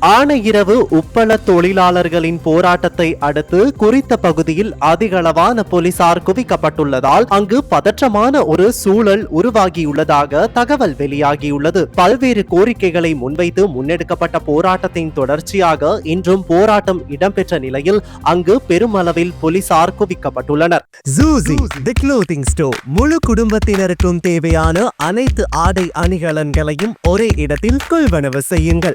ஆணையிரவு உப்பள தொழிலாளர்களின் போராட்டத்தை அடுத்து குறித்த பகுதியில் அதிகளவான போலீசார் குவிக்கப்பட்டுள்ளதால் அங்கு பதற்றமான ஒரு சூழல் உருவாகியுள்ளதாக தகவல் வெளியாகியுள்ளது. பல்வேறு கோரிக்கைகளை முன்வைத்து முன்னெடுக்கப்பட்ட போராட்டத்தின் தொடர்ச்சியாக இன்றும் போராட்டம் இடம்பெற்ற நிலையில் அங்கு பெருமளவில் போலீசார் குவிக்கப்பட்டுள்ளனர். தி முழு குடும்பத்தினருக்கும் தேவையான அனைத்து ஆடை அணிகலன்களையும் ஒரே இடத்தில் கொள்வனவு செய்யுங்கள்.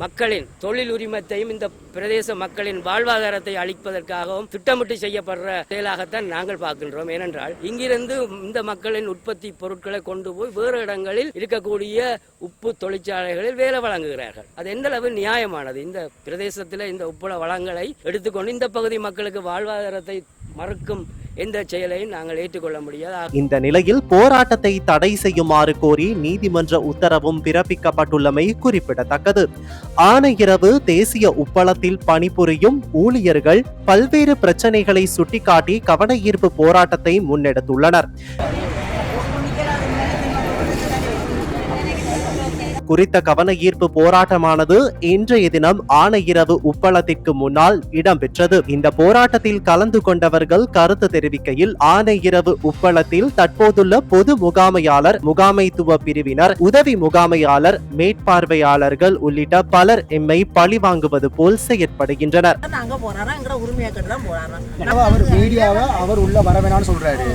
மக்களின் தொழில் உரிமத்தையும் இந்த பிரதேச மக்களின் வாழ்வாதாரத்தை அளிப்பதற்காகவும் திட்டமிட்டு செய்யப்படுற செயலாகத்தான் நாங்கள் பார்க்கின்றோம். ஏனென்றால் இங்கிருந்து இந்த மக்களின் உற்பத்தி பொருட்களை கொண்டு போய் வேறு இடங்களில் இருக்கக்கூடிய உப்பு தொழிற்சாலைகளில் வேலை வழங்குகிறார்கள். அது எந்த அளவு நியாயமானது? இந்த பிரதேசத்தில் இந்த உப்புள வளங்களை எடுத்துக்கொண்டு இந்த பகுதி மக்களுக்கு வாழ்வாதாரத்தை மறுக்கும் எந்த செயலையும் நாங்கள் ஏற்றுக்கொள்ள முடியாது. இந்த நிலையில் போராட்டத்தை தடை செய்யுமாறு கோரி நீதிமன்ற உத்தரவும் பிறப்பிக்கப்பட்டுள்ளமை குறிப்பிடத்தக்கது. ஆனையிரவு தேசிய உப்பளத்தில் பணிபுரியும் ஊழியர்கள் பல்வேறு பிரச்சனைகளை சுட்டிக்காட்டி கவன ஈர்ப்பு போராட்டத்தை முன்னெடுத்துள்ளனர். குறித்த கவன ஈர்ப்பு போராட்டமானது இன்றைய தினம் ஆணையிரவு உப்பளத்திற்கு முன்னால் இடம்பெற்றது. இந்த போராட்டத்தில் கலந்து கொண்டவர்கள் கருத்து தெரிவிக்கையில் ஆணையிரவு உப்பளத்தில் தற்போதுள்ள பொது முகாமையாளர் முகாமைத்துவ பிரிவினர் உதவி முகாமையாளர் மேற்பார்வையாளர்கள் உள்ளிட்ட பலர் எம்மை பழிவாங்குவது போல் செயற்படுகின்றனர். அவர் மீடியாவை? அவர் உள்ள வர வேணாம்னு சொல்றாரு.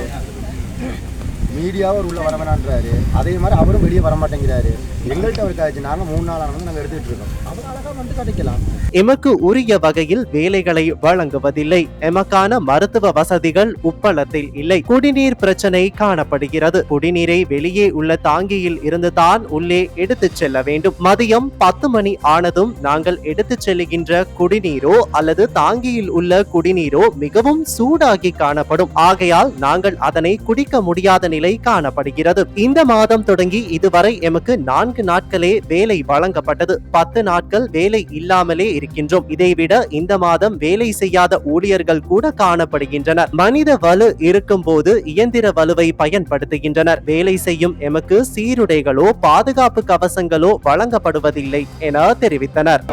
மீடியாவும் அவர் உள்ள வர வேணான்றாரு அதே மாதிரி அவரும் வெளியே வர மாட்டேங்கிறாரு எங்கள்கிட்ட அவர் காய்ச்சி நாங்க மூணு நாள் ஆனது நாங்க எடுத்துட்டு இருக்கோம். அவர் அழகா வந்து கிடைக்கலாம் எமக்கு உரிய வகையில் வேலைகளை வழங்குவதில்லை. எமக்கான மருத்துவ வசதிகள் உப்பளத்தில் இல்லை. குடிநீர் பிரச்சனை காணப்படுகிறது. குடிநீரை வெளியே உள்ள தாங்கியில் இருந்து தான் உள்ளே எடுத்துச் செல்ல வேண்டும். மதியம் பத்து மணி ஆனதும் நாங்கள் எடுத்துச் செல்கின்ற குடிநீரோ அல்லது தாங்கியில் உள்ள குடிநீரோ மிகவும் சூடாகி காணப்படும். ஆகையால் நாங்கள் அதனை குடிக்க முடியாத நிலை காணப்படுகிறது. இந்த மாதம் தொடங்கி இதுவரை எமக்கு நான்கு நாட்களே வேலை வழங்கப்பட்டது. பத்து நாட்கள் வேலை இல்லாமலே இருக்கின்றோம். இதைவிட இந்த மாதம் வேலை செய்யாத ஊழியர்கள் கூட காணப்படுகின்றனர். மனித வலு இருக்கும் போது இயந்திர வலுவை பயன்படுத்துகின்றனர். வேலை செய்யும் எமக்கு சீருடைகளோ பாதுகாப்பு கவசங்களோ வழங்கப்படுவதில்லை என தெரிவித்தனர்.